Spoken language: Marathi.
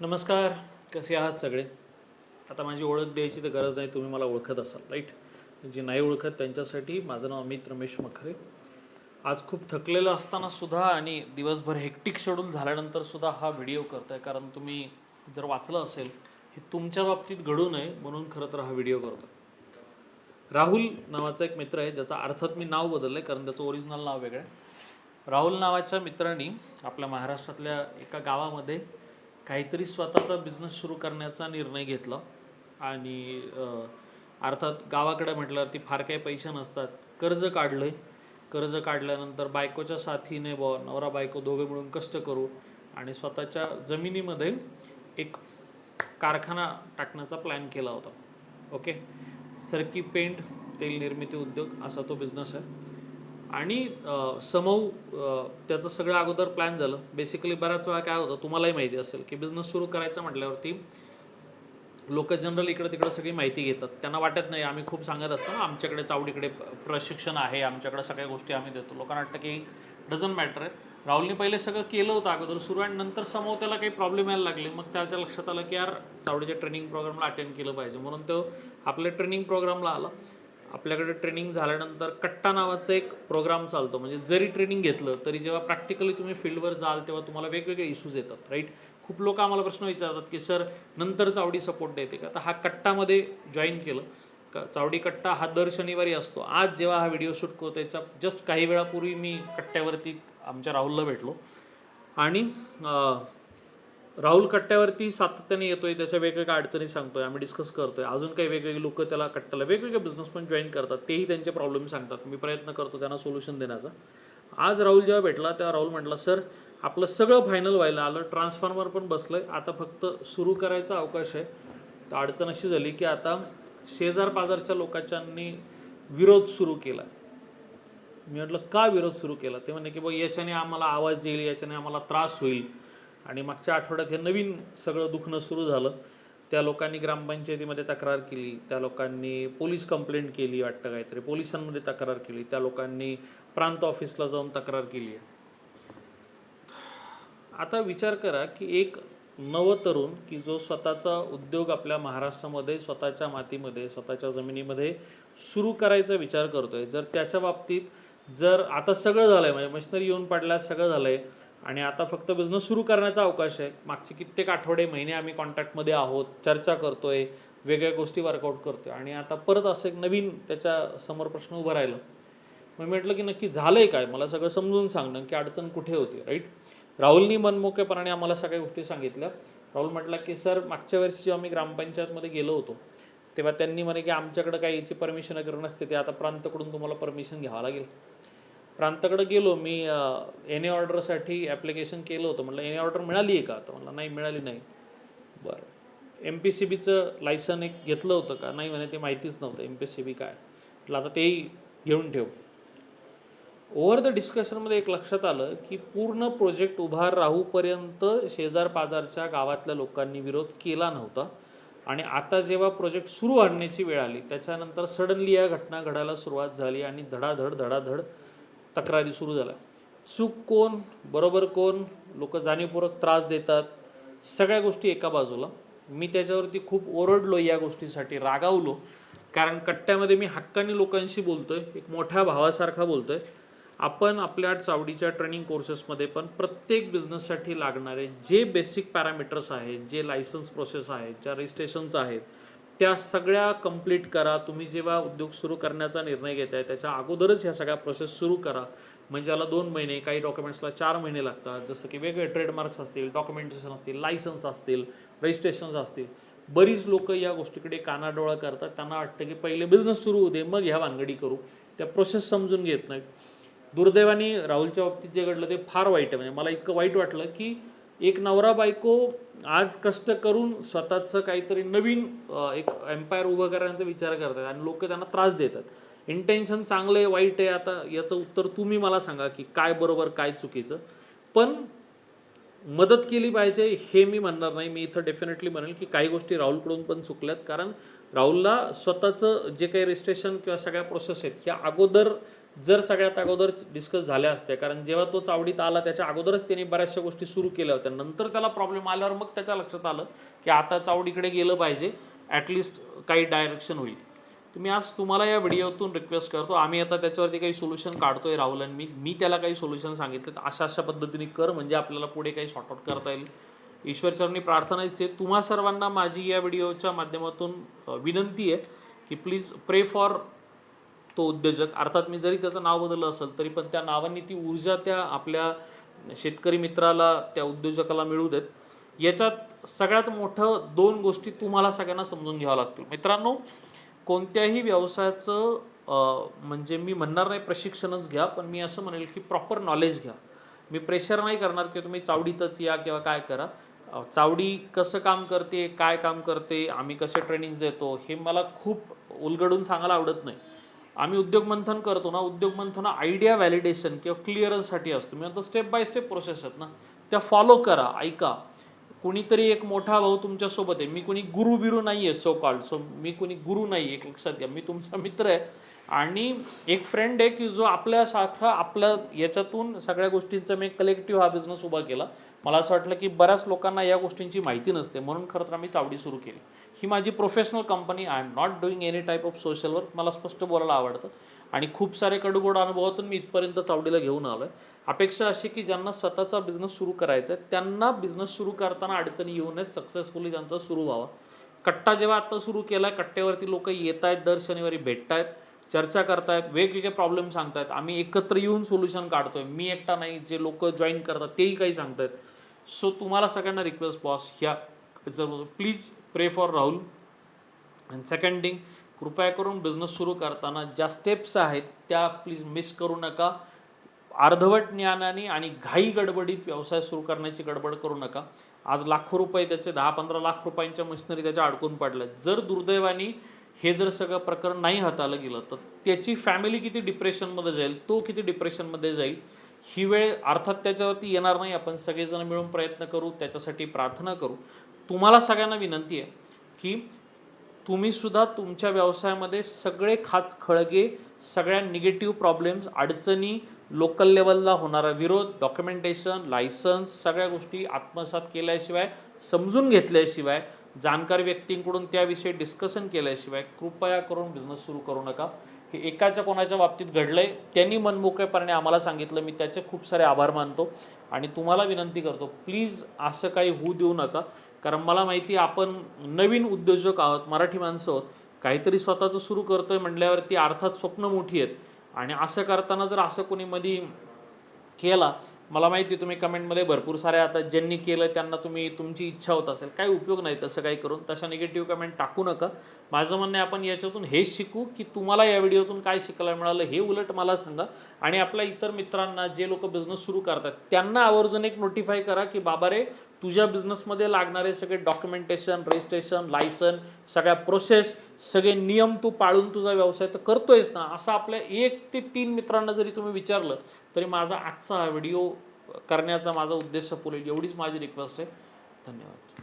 नमस्कार कसे आहात सगळे? आता माझी ओळख द्यायची तर गरज नाही तुम्ही मला ओळखत असाल राईट जे नाही ओळखत त्यांच्यासाठी माझं नाव अमित रमेश मखरे. आज खूप थकलेलं असताना सुद्धा आणि दिवसभर हेक्टिक शेड्यूल झाल्यानंतर सुद्धा हा व्हिडिओ करतोय कारण तुम्ही जर वाचलं असेल हे तुमच्या बाबतीत घडू नये म्हणून खरं तर हा व्हिडिओ करतो राहुल नावाचा एक मित्र आहे ज्याचा अर्थात मी नाव बदललं आहे कारण त्याचं ओरिजिनल नाव वेगळं आहे. राहुल नावाच्या मित्रांनी आपल्या महाराष्ट्रातल्या एका गावामध्ये काहीतरी स्वतःचा बिझनेस सुरू करण्याचा निर्णय घेतला. आणि अर्थात गावाकडे म्हटल्यावरती फार काही पैसे नसतात. कर्ज काढलं आहे कर्ज काढल्यानंतर बायकोच्या साथीने ब नवरा बायको दोघे मिळून कष्ट करू आणि स्वतःच्या जमिनीमध्ये एक कारखाना टाकण्याचा प्लॅन केला होता. ओके सरकी पेंट तेल निर्मिती उद्योग असा तो बिझनेस आहे. आणि अ, समूह त्याचं सगळं अगोदर प्लॅन झालं. बेसिकली बऱ्याच वेळा काय होतं तुम्हालाही माहिती असेल की बिझनेस सुरू करायचं म्हटल्यावरती लोक जनरल इकडं तिकडं सगळी माहिती घेतात. त्यांना वाटत नाही आम्ही खूप सांगत असतो ना आमच्याकडे चावडीकडे प्रशिक्षण आहे आमच्याकडे सगळ्या गोष्टी आम्ही देतो. लोकांना वाटतं की डझन मॅटर आहे राहुलने पहिले सगळं केलं होतं अगोदर सुरू आणि नंतर समोर त्याला काही प्रॉब्लेम यायला लागले. मग त्याच्या लक्षात आलं की यार चावडीच्या ट्रेनिंग प्रोग्रामला अटेंड केलं पाहिजे. म्हणून तो आपल्या ट्रेनिंग प्रोग्रामला आला. आपल्याकडे ट्रेनिंग झाल्यानंतर कट्टा नावाचा एक प्रोग्राम चालतो. म्हणजे जरी ट्रेनिंग घेतलं तरी जेव्हा प्रॅक्टिकली तुम्ही फील्डवर जाल तेव्हा तुम्हाला वेगवेगळे इश्यूज येतात राईट खूप लोक आम्हाला प्रश्न विचारतात की सर नंतर चावडी सपोर्ट देते का? तर हा कट्टामध्ये जॉईन केलं. का चावडी कट्टा हा दर शनिवारी असतो. आज जेव्हा हा व्हिडिओ शूट करतो त्याच्या जस्ट काही वेळापूर्वी मी कट्ट्यावरती आमच्या राहुलला भेटलो. आणि राहुल कट्ट्यावरती सातत्याने येतोय त्याच्या वेगवेगळ्या अडचणी सांगतोय आम्ही डिस्कस करतोय. अजून काही वेगवेगळे लोक त्याला कट्ट्याला वेगवेगळे बिझनेस पण जॉईन करतात तेही त्यांचे प्रॉब्लेम सांगतात. मी प्रयत्न करतो त्यांना सोल्युशन देण्याचा. आज राहुल जेव्हा भेटला तेव्हा राहुल म्हटला सर आपलं सगळं फायनल व्हायला आलं ट्रान्सफॉर्मर पण बसलंय आता फक्त सुरू करायचा अवकाश आहे. तर अडचण अशी झाली की आता शेजार पाजारच्या लोकांनी विरोध सुरू केला. मी म्हटलं का विरोध सुरू केला? ते म्हणे की बघ याच्याने आम्हाला आवाज येईल याच्याने आम्हाला त्रास होईल. आणि मागच्या आठवड्यात हे नवीन सगळं दुखणं सुरू झालं. त्या लोकांनी ग्रामपंचायतीमध्ये तक्रार केली. त्या लोकांनी पोलीस कंप्लेंट केली वाटतं काहीतरी. पोलिसांमध्ये तक्रार केली. त्या लोकांनी प्रांत ऑफिसला जाऊन तक्रार केली. आहे आता विचार करा की एक नवतरुण की जो स्वतःचा उद्योग आपल्या महाराष्ट्रामध्ये स्वतःच्या मातीमध्ये स्वतःच्या जमिनीमध्ये सुरू करायचा विचार करतोय. जर त्याच्या बाबतीत जर आता सगळं झालंय म्हणजे मशिनरी येऊन पडल्यास सगळं झालंय. आणि आता फक्त बिझनेस सुरू करण्याचा अवकाश आहे. मागचे कित्येक आठवडे महिने आम्ही कॉन्टॅक्टमध्ये आहोत चर्चा करतोय वेगळ्या गोष्टी वर्कआउट करतोय. आणि आता परत असं एक नवीन त्याच्यासमोर प्रश्न उभं राहिलं. मग मी म्हटलं की नक्की झालंय काय? मला सगळं समजून सांगणं की अडचण कुठे होती राईट राहुलनी मनमोकेपणाने आम्हाला सगळ्या गोष्टी सांगितल्या. राहुल म्हटला की सर मागच्या वर्षी जेव्हा मी ग्रामपंचायतमध्ये गेलो होतो तेव्हा त्यांनी म्हणे की आमच्याकडे काही याची परमिशन वगैरे नसते ते आता प्रांतकडून तुम्हाला परमिशन घ्यावं लागेल. प्रांताकडे गेलो मी एन ए ऑर्डरसाठी ॲप्लिकेशन केलं होतं. म्हटलं एन ए ऑर्डर मिळाली आहे का? तर मला नाही मिळाली नाही. बरं. एम पी सी बीचं लायसन एक घेतलं होतं का? नाही म्हणे ते माहितीच नव्हतं. एम पी सी बी काय? म्हटलं आता तेही घेऊन ठेव. ओव्हर द डिस्कशनमध्ये एक लक्षात आलं की पूर्ण प्रोजेक्ट उभा राहूपर्यंत शेजार पाजारच्या गावातल्या लोकांनी विरोध केला नव्हता. आणि आता जेव्हा प्रोजेक्ट सुरू आणण्याची वेळ आली त्याच्यानंतर सडनली या घटना घडायला सुरुवात झाली आणि धडाधड धडाधड तक्रारी सुरू झाल्या. चूक कोण बरोबर कोण लोक जाणीवपूर्वक त्रास देतात सगळ्या गोष्टी एका बाजूला. मी त्याच्यावरती खूप ओरडलो या गोष्टीसाठी रागावलो. कारण कट्ट्यामध्ये मी हक्कानी लोकांशी बोलतोय एक मोठ्या भावासारखा बोलतोय. आपण आपल्या चावडीच्या ट्रेनिंग कोर्सेसमध्ये पण प्रत्येक बिझनेससाठी लागणारे जे बेसिक पॅरामीटर्स आहेत जे लायसन्स प्रोसेस आहेत ज्या रजिस्ट्रेशन्स आहेत त्या सगळ्या कंप्लीट करा. तुम्ही जेव्हा उद्योग सुरू करण्याचा निर्णय घेताय त्याच्या अगोदरच ह्या सगळ्या प्रोसेस सुरू करा. म्हणजे याला दोन महिने काही डॉक्युमेंट्सला चार महिने लागतात. जसं की वेगवेगळे ट्रेडमार्क्स असतील डॉक्युमेंटेशन असतील लायसन्स असतील रजिस्ट्रेशन्स असतील. बरीच लोक या गोष्टीकडे कानाडोळा करतात. त्यांना वाटतं की पहिले बिझनेस सुरू होते मग ह्या भानगडी करू. त्या प्रोसेस समजून घेत नाहीत. दुर्दैवाने राहुलच्या बाबतीत जे घडलं ते फार वाईट आहे. म्हणजे मला इतकं वाईट वाटलं की एक नवरा बायको आज कष्ट करून स्वतःचं काहीतरी नवीन एक एम्पायर उभं करण्याचा विचार करतात आणि लोक त्यांना त्रास देतात. इंटेन्शन चांगलं आहे वाईट आहे. आता याचं उत्तर तुम्ही मला सांगा की काय बरोबर काय चुकीचं. पण मदत केली पाहिजे हे मी म्हणणार नाही. मी इथं डेफिनेटली म्हणेल की काही गोष्टी राहुलकडून पण चुकल्यात. कारण राहुलला स्वतःचं जे काही रजिस्ट्रेशन किंवा सगळ्या प्रोसेस आहेत ह्या अगोदर जर सगळ्यात अगोदर डिस्कस झाल्या असत्या कारण जेव्हा तो चावडीत आला त्याच्या अगोदरच त्यांनी बऱ्याचशा गोष्टी सुरू केल्या होत्या. नंतर त्याला प्रॉब्लेम आल्यावर मग त्याच्या लक्षात आलं की आता चावडीकडे गेलं पाहिजे ॲटलिस्ट काही डायरेक्शन होईल. तर मी आज तुम्हाला या व्हिडिओतून रिक्वेस्ट करतो आम्ही आता त्याच्यावरती काही सोल्युशन काढतोय राहुल आणि मी. मी त्याला काही सोल्युशन सांगितले तर अशा अशा पद्धतीने कर म्हणजे आपल्याला पुढे काही सॉर्ट आउट करता येईल. ईश्वरचरणी प्रार्थनाच आहे तुम्हा सर्वांना माझी या व्हिडिओच्या माध्यमातून विनंती आहे की प्लीज प्रे फॉर तो उद्योजक. अर्थात मी जरी त्याचं नाव बदललं असेल तरी पण त्या नावाने ती ऊर्जा त्या आपल्या शेतकरी मित्राला त्या उद्योजकाला मिळू देत. याच्यात सगळ्यात मोठं दोन गोष्टी तुम्हाला सगळ्यांना समजून घ्यावं लागतील. मित्रांनो कोणत्याही व्यवसायाचं म्हणजे मी म्हणणार नाही प्रशिक्षणच घ्या पण मी असं म्हणेल की प्रॉपर नॉलेज घ्या. मी प्रेशर नाही करणार की तुम्ही चावडीतच या किंवा काय करा. चावडी कसं काम करते काय काम करते आम्ही कसे ट्रेनिंग देतो हे मला खूप उलगडून सांगायला आवडत नाही. आम्ही उद्योग मंथन करतो ना उद्योग मंथन आयडिया व्हॅलिडेशन किंवा क्लिअरन्ससाठी असतो. मी आता स्टेप बाय स्टेप प्रोसेस आहेत ना. त्या फॉलो करा ऐका. कुणीतरी एक मोठा भाऊ तुमच्यासोबत आहे. मी कुणी गुरु बिरू नाही आहे सो कॉल्ड सो मी कुणी गुरु नाही आहे एक लक्षात घ्या. मी तुमचा मित्र आहे. आणि एक फ्रेंड आहे की जो आपल्यासारखा आपल्या याच्यातून सगळ्या गोष्टींचा मी कलेक्टिव्ह हा बिझनेस उभा केला. मला असं वाटलं की बऱ्याच लोकांना या गोष्टींची माहिती नसते. म्हणून खरं तर आम्ही चावडी सुरू केली. ही माझी professional company I am not doing any type of social work मला स्पष्ट बोलायला आवडतं. आणि खूप सारे कडूगोड अनुभवातून मी इथपर्यंत चावडीला घेऊन आलो आहे अपेक्षा अशी की ज्यांना स्वतःचा बिझनेस सुरू करायचा आहे त्यांना बिझनेस सुरू करताना अडचणी येऊ नयेत. सक्सेसफुली त्यांचा सुरू व्हावा. कट्टा जेव्हा आत्ता सुरू केला आहे कट्ट्यावरती लोक येत आहेत दर शनिवारी भेटतायत चर्चा करतायत वेगवेगळे प्रॉब्लेम सांगतायत. आम्ही एकत्र येऊन सोल्युशन काढतोय. मी एकटा नाही जे लोक जॉईन करतात तेही काही सांगतायत. सो तुम्हाला सगळ्यांना रिक्वेस्ट बॉस ह्या जर प्लीज प्रे फॉर राहुल. आणि सेकंड थिंग कृपया करून बिझनेस सुरू करताना ज्या स्टेप्स आहेत त्या प्लीज मिस करू नका. अर्धवट ज्ञानाने आणि घाई गडबडीत व्यवसाय सुरू करण्याची गडबड करू नका. आज लाखो रुपये त्याचे दहा पंधरा लाख रुपयांच्या मशिनरी त्याच्या अडकून पडल्या जर दुर्दैवाने हे जर सगळं प्रकरण नाही हाताळलं गेलं तर त्याची फॅमिली किती डिप्रेशनमध्ये जाईल तो किती डिप्रेशनमध्ये जाईल ही वेळ अर्थात त्याच्यावरती येणार नाही. आपण सगळेजण मिळून प्रयत्न करू त्याच्यासाठी प्रार्थना करू. तुम्हाला सगळ्यांना विनंती आहे की तुम्ही सुद्धा तुमच्या व्यवसायामध्ये सगळे खाच खळगे सगळ्या निगेटिव्ह प्रॉब्लेम्स अडचणी लोकल लेवलला होणारा विरोध डॉक्युमेंटेशन लायसन्स सगळ्या गोष्टी आत्मसात केल्याशिवाय समजून घेतल्याशिवाय जाणकार व्यक्तींकडून त्याविषयी डिस्कशन केल्याशिवाय कृपया करून बिझनेस सुरू करू नका. हे एकाच्या कोणाच्या बाबतीत घडलंय त्यांनी मनमोकळेपणाने आम्हाला सांगितलं. मी त्याचे खूप सारे आभार मानतो आणि तुम्हाला विनंती करतो प्लीज असं काही होऊ देऊ नका. कारण मला माहिती आहे आपण नवीन उद्योजक आहोत मराठी माणसं आहोत काहीतरी स्वतःचं सुरू करतोय म्हटल्यावरती अर्थात स्वप्न मोठी आहेत. आणि असं करताना जर असं कोणी मध्ये केला मला माहिती आहे तुम्ही कमेंटमध्ये भरपूर सारे आता ज्यांनी केलं त्यांना तुम्ही तुमची इच्छा होत असेल. काही उपयोग नाही तसं काही करून तशा निगेटिव्ह कमेंट टाकू नका. माझं म्हणणं आहे आपण याच्यातून हे शिकू की तुम्हाला या व्हिडिओतून काय शिकायला मिळालं हे उलट मला सांगा. आणि आपल्या इतर मित्रांना जे लोक बिझनेस सुरू करतात त्यांना आवर्जून एक नोटिफाय करा की बाबा रे तुझ्या बिझनेसमध्ये लागणारे सगळे डॉक्युमेंटेशन रजिस्ट्रेशन लायसन सगळ्या प्रोसेस सगळे नियम तू पाळून तुझा व्यवसाय तर करतोयस ना असं आपल्या एक ते तीन मित्रांना जरी तुम्ही विचारलं तरी माझा आजचा हा व्हिडिओ करण्याचा माझा उद्देश पुरेल एवढीच माझी रिक्वेस्ट आहे. धन्यवाद.